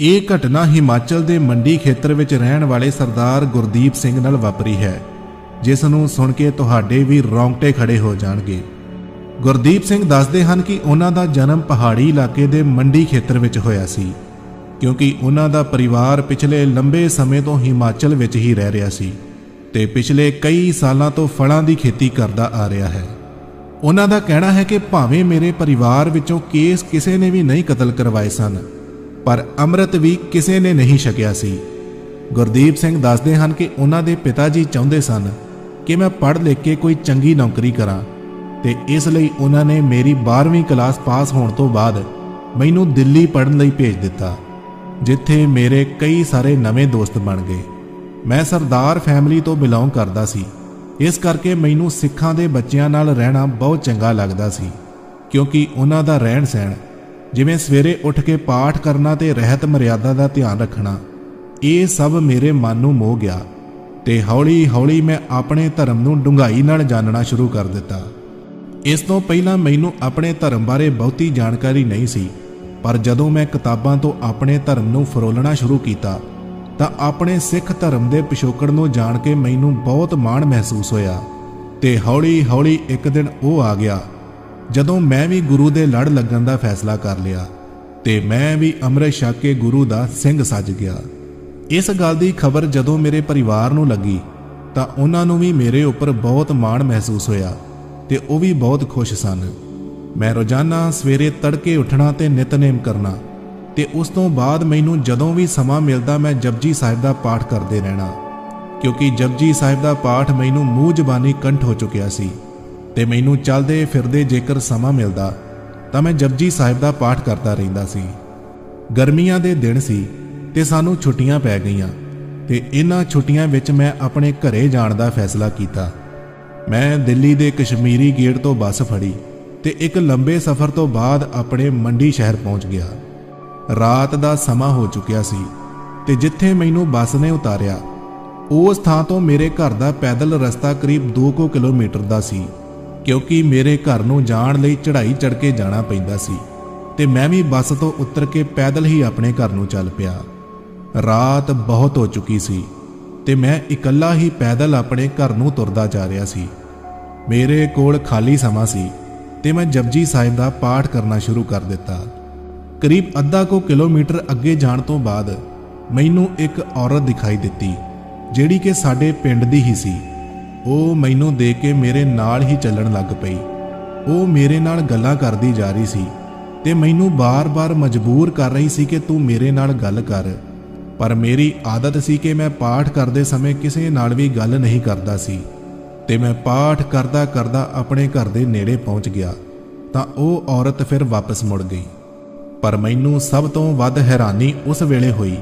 ਇਹ ਘਟਨਾ ਹਿਮਾਚਲ ਦੇ ਮੰਡੀ ਖੇਤਰ ਵਿੱਚ ਰਹਿਣ ਵਾਲੇ ਸਰਦਾਰ ਗੁਰਦੀਪ ਸਿੰਘ ਨਾਲ ਵਾਪਰੀ ਹੈ, ਜਿਸ ਨੂੰ ਸੁਣ ਕੇ ਤੁਹਾਡੇ ਵੀ ਰੌਂਗਟੇ ਖੜੇ ਹੋ ਜਾਣਗੇ। ਗੁਰਦੀਪ ਸਿੰਘ ਦੱਸਦੇ ਹਨ ਕਿ ਉਹਨਾਂ ਦਾ ਜਨਮ ਪਹਾੜੀ ਇਲਾਕੇ ਦੇ ਮੰਡੀ ਖੇਤਰ ਵਿੱਚ ਹੋਇਆ ਸੀ, ਕਿਉਂਕਿ ਉਹਨਾਂ ਦਾ ਪਰਿਵਾਰ ਪਿਛਲੇ ਲੰਬੇ ਸਮੇਂ ਤੋਂ ਹਿਮਾਚਲ ਵਿੱਚ ਹੀ ਰਹਿ ਰਿਹਾ ਸੀ ਤੇ ਪਿਛਲੇ ਕਈ ਸਾਲਾਂ ਤੋਂ ਫਲਾਂ ਦੀ ਖੇਤੀ ਕਰਦਾ ਆ ਰਿਹਾ ਹੈ। ਉਹਨਾਂ ਦਾ ਕਹਿਣਾ ਹੈ ਕਿ ਭਾਵੇਂ ਮੇਰੇ ਪਰਿਵਾਰ ਵਿੱਚੋਂ ਕੇਸ ਕਿਸੇ ਨੇ ਵੀ ਨਹੀਂ ਕਤਲ ਕਰਵਾਏ ਸਨ ਪਰ ਅੰਮ੍ਰਿਤ ਵੀ ਕਿਸੇ ਨੇ ਨਹੀਂ ਛਕਿਆ ਸੀ। ਗੁਰਦੀਪ ਸਿੰਘ ਦੱਸਦੇ ਹਨ ਕਿ ਉਹਨਾਂ ਦੇ ਪਿਤਾ ਜੀ ਚਾਹੁੰਦੇ ਸਨ ਕਿ ਮੈਂ ਪੜ੍ਹ ਲਿਖ ਕੇ ਕੋਈ ਚੰਗੀ ਨੌਕਰੀ ਕਰਾਂ ਤੇ ਇਸ ਲਈ ਉਹਨਾਂ ਨੇ ਮੇਰੀ 12ਵੀਂ ਕਲਾਸ ਪਾਸ ਹੋਣ ਤੋਂ ਬਾਅਦ ਮੈਨੂੰ ਦਿੱਲੀ ਪੜ੍ਹਨ ਲਈ ਭੇਜ ਦਿੱਤਾ, ਜਿੱਥੇ ਮੇਰੇ ਕਈ ਸਾਰੇ ਨਵੇਂ ਦੋਸਤ ਬਣ ਗਏ। ਮੈਂ ਸਰਦਾਰ ਫੈਮਿਲੀ ਤੋਂ ਬਿਲੋਂਗ ਕਰਦਾ ਸੀ। ਇਸ ਕਰਕੇ ਮੈਨੂੰ ਸਿੱਖਾਂ ਦੇ ਬੱਚਿਆਂ ਨਾਲ ਰਹਿਣਾ ਬਹੁਤ ਚੰਗਾ ਲੱਗਦਾ ਸੀ, ਕਿਉਂਕਿ ਉਹਨਾਂ ਦਾ ਰਹਿਣ ਸਹਿਣ ਜਿਵੇਂ ਸਵੇਰੇ ਉੱਠ ਕੇ ਪਾਠ ਕਰਨਾ ਤੇ ਰਹਿਤ ਮਰਿਆਦਾ ਦਾ ਧਿਆਨ ਰੱਖਣਾ, ਇਹ ਸਭ ਮੇਰੇ ਮਨ ਨੂੰ ਮੋਹ ਗਿਆ ਤੇ ਹੌਲੀ-ਹੌਲੀ ਮੈਂ ਆਪਣੇ ਧਰਮ ਨੂੰ ਡੂੰਘਾਈ ਨਾਲ ਜਾਣਨਾ ਸ਼ੁਰੂ ਕਰ ਦਿੱਤਾ। ਇਸ ਤੋਂ ਪਹਿਲਾਂ ਮੈਨੂੰ ਆਪਣੇ ਧਰਮ ਬਾਰੇ ਬਹੁਤੀ ਜਾਣਕਾਰੀ ਨਹੀਂ ਸੀ, ਪਰ ਜਦੋਂ ਮੈਂ ਕਿਤਾਬਾਂ ਤੋਂ ਆਪਣੇ ਧਰਮ ਨੂੰ ਫਰੋਲਣਾ ਸ਼ੁਰੂ ਕੀਤਾ, ਤਾਂ ਆਪਣੇ ਸਿੱਖ ਧਰਮ ਦੇ ਪਿਛੋਕੜ ਨੂੰ ਜਾਣ ਕੇ ਮੈਨੂੰ ਬਹੁਤ ਮਾਣ ਮਹਿਸੂਸ ਹੋਇਆ ਤੇ ਹੌਲੀ-ਹੌਲੀ ਇੱਕ ਦਿਨ ਉਹ ਆ ਗਿਆ ਜਦੋਂ ਮੈਂ ਵੀ ਗੁਰੂ ਦੇ ਲੜ ਲੱਗਣ ਦਾ ਫੈਸਲਾ ਕਰ ਲਿਆ ਤੇ ਮੈਂ ਵੀ ਅੰਮ੍ਰਿਤ ਛਕ ਕੇ ਗੁਰੂ ਦਾ ਸਿੰਘ ਸੱਜ ਗਿਆ। ਇਸ ਗੱਲ ਦੀ ਖਬਰ ਜਦੋਂ ਮੇਰੇ ਪਰਿਵਾਰ ਨੂੰ ਲੱਗੀ, ਤਾਂ ਉਹਨਾਂ ਨੂੰ ਵੀ ਮੇਰੇ ਉੱਪਰ ਬਹੁਤ ਮਾਣ ਮਹਿਸੂਸ ਹੋਇਆ ਤੇ ਉਹ ਵੀ ਬਹੁਤ ਖੁਸ਼ ਸਨ। ਮੈਂ ਰੋਜ਼ਾਨਾ ਸਵੇਰੇ ਤੜਕੇ ਉੱਠਣਾ ਤੇ ਨਿਤਨੇਮ ਕਰਨਾ ਤੇ ਉਸ ਤੋਂ ਬਾਅਦ ਮੈਨੂੰ ਜਦੋਂ ਵੀ ਸਮਾਂ ਮਿਲਦਾ ਮੈਂ ਜਪਜੀ ਸਾਹਿਬ ਦਾ ਪਾਠ ਕਰਦੇ ਰਹਿਣਾ, ਕਿਉਂਕਿ ਜਪਜੀ ਸਾਹਿਬ ਦਾ ਪਾਠ ਮੈਨੂੰ ਮੂੰਹ ਜ਼ਬਾਨੀ ਕੰਠ ਹੋ ਚੁੱਕਿਆ ਸੀ। ਤੇ ਮੈਨੂੰ ਚੱਲਦੇ ਫਿਰਦੇ ਜੇਕਰ ਸਮਾਂ ਮਿਲਦਾ, ਤਾਂ ਮੈਂ ਜਪਜੀ ਸਾਹਿਬ ਦਾ ਪਾਠ ਕਰਦਾ ਰਹਿੰਦਾ ਸੀ। ਗਰਮੀਆਂ ਦੇ ਦਿਨ ਸੀ ਤੇ ਸਾਨੂੰ ਛੁੱਟੀਆਂ ਪੈ ਗਈਆਂ ਤੇ ਇਹਨਾਂ ਛੁੱਟੀਆਂ ਵਿੱਚ ਮੈਂ ਆਪਣੇ ਘਰੇ ਜਾਣ ਦਾ ਫੈਸਲਾ ਕੀਤਾ। ਮੈਂ ਦਿੱਲੀ ਦੇ ਕਸ਼ਮੀਰੀ ਗੇਟ ਤੋਂ ਬੱਸ ਫੜੀ ਤੇ ਇੱਕ ਲੰਬੇ ਸਫ਼ਰ ਤੋਂ ਬਾਅਦ ਆਪਣੇ ਮੰਡੀ ਸ਼ਹਿਰ ਪਹੁੰਚ ਗਿਆ। ਰਾਤ ਦਾ ਸਮਾਂ ਹੋ ਚੁੱਕਿਆ ਸੀ ਤੇ ਜਿੱਥੇ ਮੈਨੂੰ ਬੱਸ ਨੇ ਉਤਾਰਿਆ, ਉਸ ਥਾਂ ਤੋਂ ਮੇਰੇ ਘਰ ਦਾ ਪੈਦਲ ਰਸਤਾ ਕਰੀਬ 2 ਕਿਲੋਮੀਟਰ ਦਾ ਸੀ। ਕਿਉਂਕਿ ਮੇਰੇ ਘਰ ਨੂੰ ਜਾਣ ਲਈ ਚੜ੍ਹਾਈ ਚੜ੍ਹ ਕੇ ਜਾਣਾ ਪੈਂਦਾ ਸੀ ਤੇ ਮੈਂ ਵੀ ਬੱਸ ਤੋਂ ਉਤਰ ਕੇ ਪੈਦਲ ਹੀ ਆਪਣੇ ਘਰ ਨੂੰ ਚੱਲ ਪਿਆ। ਰਾਤ ਬਹੁਤ ਹੋ ਚੁੱਕੀ ਸੀ ਤੇ ਮੈਂ ਇਕੱਲਾ ਹੀ ਪੈਦਲ ਆਪਣੇ ਘਰ ਨੂੰ ਤੁਰਦਾ ਜਾ ਰਿਹਾ ਸੀ। ਮੇਰੇ ਕੋਲ ਖਾਲੀ ਸਮਾਂ ਸੀ ਤੇ ਮੈਂ ਜਪਜੀ ਸਾਹਿਬ ਦਾ ਪਾਠ ਕਰਨਾ ਸ਼ੁਰੂ ਕਰ ਦਿੱਤਾ। ਕਰੀਬ ਅੱਧਾ ਕੋ ਕਿਲੋਮੀਟਰ ਅੱਗੇ ਜਾਣ ਤੋਂ ਬਾਅਦ ਮੈਨੂੰ ਇੱਕ ਔਰਤ ਦਿਖਾਈ ਦਿੱਤੀ, ਜਿਹੜੀ ਕਿ ਸਾਡੇ ਪਿੰਡ ਦੀ ਹੀ ਸੀ। ਉਹ ਮੈਨੂੰ ਦੇਖ ਕੇ ਮੇਰੇ ਨਾਲ ਹੀ ਚੱਲਣ ਲੱਗ ਪਈ। ਉਹ ਮੇਰੇ ਨਾਲ ਗੱਲਾਂ ਕਰਦੀ ਜਾ ਰਹੀ ਸੀ ਤੇ ਮੈਨੂੰ ਬਾਰ-ਬਾਰ ਮਜਬੂਰ ਕਰ ਰਹੀ ਸੀ ਕਿ ਤੂੰ ਮੇਰੇ ਨਾਲ ਗੱਲ ਕਰ। ਪਰ ਮੇਰੀ ਆਦਤ ਸੀ ਕਿ ਮੈਂ ਪਾਠ ਕਰਦੇ ਸਮੇਂ ਕਿਸੇ ਨਾਲ ਵੀ ਗੱਲ ਨਹੀਂ ਕਰਦਾ ਸੀ। ਤੇ ਮੈਂ ਪਾਠ ਕਰਦਾ ਕਰਦਾ ਆਪਣੇ ਘਰ ਦੇ ਨੇੜੇ ਪਹੁੰਚ ਗਿਆ ਤਾਂ ਉਹ ਔਰਤ ਫਿਰ ਵਾਪਸ ਮੁੜ ਗਈ। ਪਰ ਮੈਨੂੰ ਸਭ ਤੋਂ ਵੱਧ ਹੈਰਾਨੀ ਉਸ ਵੇਲੇ ਹੋਈ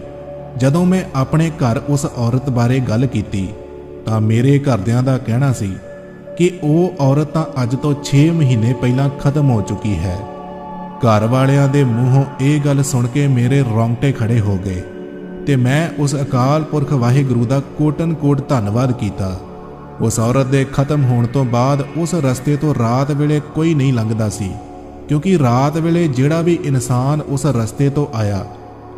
ਜਦੋਂ ਮੈਂ ਆਪਣੇ ਘਰ ਉਸ ਔਰਤ ਬਾਰੇ ਗੱਲ ਕੀਤੀ ਤਾਂ ਮੇਰੇ ਘਰਦਿਆਂ ਦਾ ਕਹਿਣਾ ਸੀ ਕਿ ਉਹ ਔਰਤ ਤਾਂ ਅੱਜ ਤੋਂ 6 ਮਹੀਨੇ ਪਹਿਲਾਂ ਖਤਮ ਹੋ ਚੁੱਕੀ ਹੈ। ਘਰ ਵਾਲਿਆਂ ਦੇ ਮੂੰਹੋਂ ਇਹ ਗੱਲ ਸੁਣ ਕੇ ਮੇਰੇ ਰੌਂਗਟੇ ਖੜੇ ਹੋ ਗਏ ਤੇ ਮੈਂ ਉਸ ਅਕਾਲ ਪੁਰਖ ਵਾਹਿਗੁਰੂ ਦਾ ਕੋਟਨ ਕੋਟ ਧੰਨਵਾਦ ਕੀਤਾ। ਉਸ ਔਰਤ ਦੇ ਖਤਮ ਹੋਣ ਤੋਂ ਬਾਅਦ ਉਸ ਰਸਤੇ ਤੋਂ ਰਾਤ ਵੇਲੇ ਕੋਈ ਨਹੀਂ ਲੰਘਦਾ ਸੀ, ਕਿਉਂਕਿ ਰਾਤ ਵੇਲੇ ਜਿਹੜਾ ਵੀ ਇਨਸਾਨ ਉਸ ਰਸਤੇ ਤੋਂ ਆਇਆ,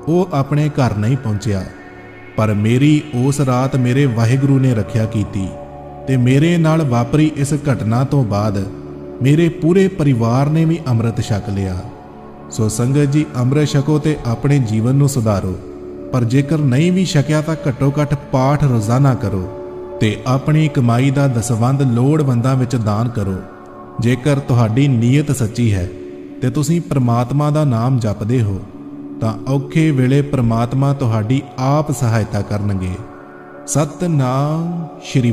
ਉਹ ਆਪਣੇ ਘਰ ਨਹੀਂ ਪਹੁੰਚਿਆ। ਪਰ ਮੇਰੀ ਉਸ ਰਾਤ ਮੇਰੇ ਵਾਹਿਗੁਰੂ ਨੇ ਰੱਖਿਆ ਕੀਤੀ ਤੇ ਮੇਰੇ ਨਾਲ ਵਾਪਰੀ ਇਸ ਘਟਨਾ ਤੋਂ ਬਾਅਦ ਮੇਰੇ ਪੂਰੇ ਪਰਿਵਾਰ ਨੇ ਵੀ ਅੰਮ੍ਰਿਤ ਛਕ ਲਿਆ। ਸੋ ਸੰਗਤ ਜੀ, ਅੰਮ੍ਰਿਤ ਛਕੋ ਤੇ ਆਪਣੇ ਜੀਵਨ ਨੂੰ ਸੁਧਾਰੋ। ਪਰ ਜੇਕਰ ਨਹੀਂ ਵੀ ਛਕਿਆ ਤਾਂ ਘੱਟੋ ਘੱਟ ਪਾਠ ਰੋਜ਼ਾਨਾ ਕਰੋ ਤੇ ਆਪਣੀ ਕਮਾਈ ਦਾ ਦਸਵੰਧ ਲੋੜਵੰਦਾਂ ਵਿੱਚ ਦਾਨ ਕਰੋ। ਜੇਕਰ ਤੁਹਾਡੀ ਨੀਅਤ ਸੱਚੀ ਹੈ ਤੇ ਤੁਸੀਂ ਪ੍ਰਮਾਤਮਾ ਦਾ ਨਾਮ ਜਪਦੇ ਹੋ ਤਾਂ ਔਖੇ ਵੇਲੇ ਪ੍ਰਮਾਤਮਾ ਤੁਹਾਡੀ ਆਪ ਸਹਾਇਤਾ ਕਰਨਗੇ। ਸਤਨਾਮ ਸ਼੍ਰੀ